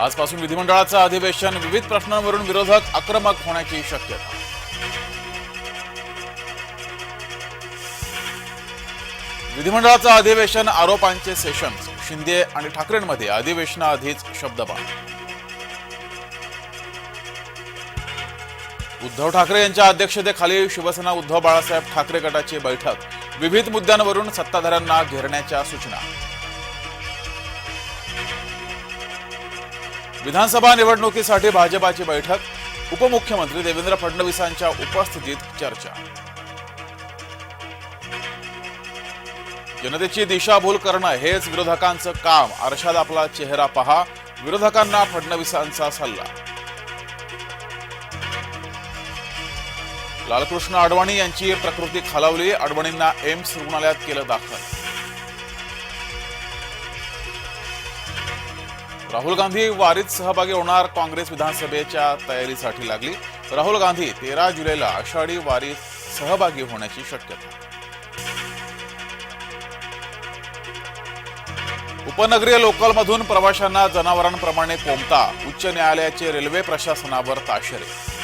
आजपासून विधिमंडळाचं अधिवेशन विविध प्रश्नांवरून विरोधक आक्रमक होण्याची शक्यता. विधिमंडळाचं अधिवेशन आरोपांचे सेशन शिंदे आणि ठाकरेंमध्ये अधिवेशनाआधीच शब्दबाण. उद्धव ठाकरे यांच्या अध्यक्षतेखाली शिवसेना उद्धव बाळासाहेब ठाकरे गटाची बैठक. विविध मुद्द्यांवरून सत्ताधाऱ्यांना घेरण्याच्या सूचना. विधानसभा निवडणुकीसाठी भाजपाची बैठक उपमुख्यमंत्री देवेंद्र फडणवीसांच्या उपस्थितीत चर्चा. जनतेची दिशाभूल करणं हेच विरोधकांचं काम. आरशात आपला चेहरा पहा. विरोधकांना फडणवीसांचा सल्ला. लालकृष्ण अडवाणी यांची प्रकृती खालावली. अडवाणींना एम्स रुग्णालयात केलं दाखल. राहुल गांधी वारीत सहभागी होणार काँग्रेस विधानसभेच्या तयारीसाठी लागली. राहुल गांधी तेरा जुलैला आषाढी वारीत सहभागी होण्याची शक्यता. उपनगरीय लोकलमधून प्रवाशांना जनावरांप्रमाणे कोंबता उच्च न्यायालयाचे रेल्वे प्रशासनावर ताशेरे.